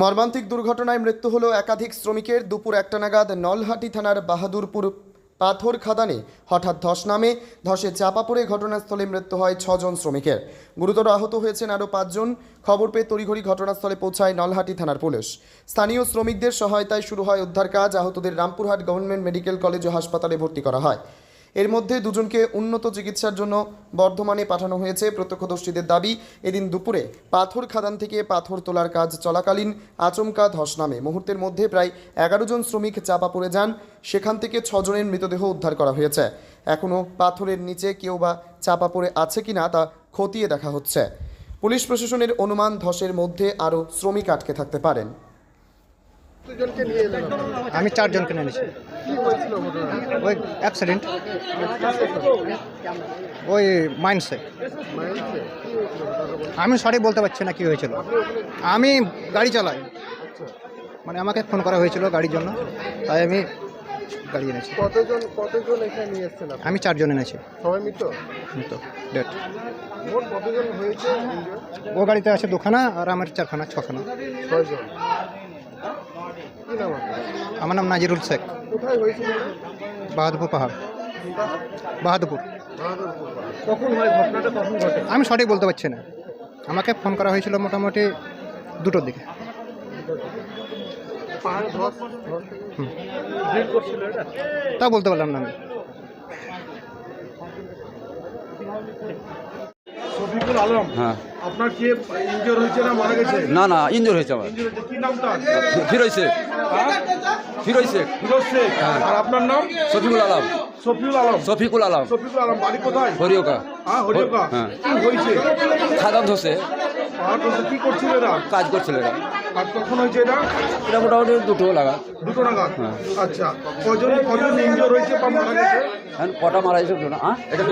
মর্মান্তিক দুর্ঘটনায় মৃত্যু হলো একাধিক শ্রমিকের। দুপুর একটা নাগাদ নলহাটি থানার বাহাদুরপুর পাথর খাদানে হঠাৎ ধস নামে। ধসে চাপা পড়ে ঘটনাস্থলে মৃত্যু হয় ছজন শ্রমিকের। গুরুতর আহত হয়েছেন আরও পাঁচজন। খবর পেয়ে তড়িঘড়ি ঘটনাস্থলে পৌঁছায় নলহাটি থানার পুলিশ। স্থানীয় শ্রমিকদের সহায়তায় শুরু হয় উদ্ধার কাজ। আহতদের রামপুরহাট গভর্নমেন্ট মেডিকেল কলেজ ও হাসপাতালে ভর্তি করা হয়। এর মধ্যে দুজনকে উন্নত চিকিৎসার জন্য বর্ধমানে পাঠানো হয়েছে প্রত্যক্ষদর্শীদের দাবি। এদিন দুপুরে পাথর খাদান থেকে পাথর তোলার কাজ চলাকালীন আচমকা ধস নামে। মুহূর্তের মধ্যে প্রায় এগারো জন শ্রমিক চাপা পড়ে যান। সেখান থেকে ছজনের মৃতদেহ উদ্ধার করা হয়েছে। এখনও পাথরের নিচে কেউ বা চাপা পড়ে আছে কিনা তা খতিয়ে দেখা হচ্ছে। পুলিশ প্রশাসনের অনুমান ধসের মধ্যে আরও শ্রমিক আটকে থাকতে পারেন কতজনকে নিয়ে এলেন আপনারা? আমি চারজনকে নিয়েছি কি ওই অ্যাক্সিডেন্ট ওই মাইন্ডসে। আমি সঠিক বলতে পারছি না কি হয়েছিল। আমি গাড়ি চালাই। আচ্ছা। মানে আমাকে ফোন করা হয়েছিল গাড়ির জন্য। তাই আমি গাড়ি এনেছি। কতজন কতজন এখানে নিয়ে এসছেন আমি চারজন এনেছি। সবাই মৃত? তো ডেট মোট কতজন হয়েছে? ও গাড়িতে আছে দুখানা আর আমার চারখানা ছখানা। ছয়জন। আমার নাম নাজিরুল শেখ। কোথায় হয়েছিল বাহাদুরপুর পাহাড়। বাহাদুরপুর। কখন হয় ঘটনাটা কখন ঘটে আমি সঠিক বলতে পারছি না। আমাকে ফোন করা হয়েছিল মোটামুটি দুটোর দিকে। তা বলতে পারলাম না আমি। শফিকুল আলম হ্যাঁ। আপনার কে ইনজোর হয়েছে না মারা গেছে? না না ইঞ্জুর হয়েছে আমার ইনজোর হয়েছে। কি নামটা ফিরোজ শেখ ফিরোজ শেখ ফিরোজ শেখ আর আপনার নাম? শফিকুল আলম। আলম। শফিকুল আলম। শফিকুল আলম বাড়ি কোথায়? হরিওকা। হ্যাঁ হ্যাঁ। হয়েছে? খাদান ধসে। কি করছিল এরা? কাজ করছিল এরা। আর কখন হয়েছে এটা এটা মোটামুটি দুটো লাগা দুটো নাগাদ? হ্যাঁ। আচ্ছা। কজন কজন ইনজোর হয়েছে বা মারা গেছে? কটা মারা গেছে না হ্যাঁ এটা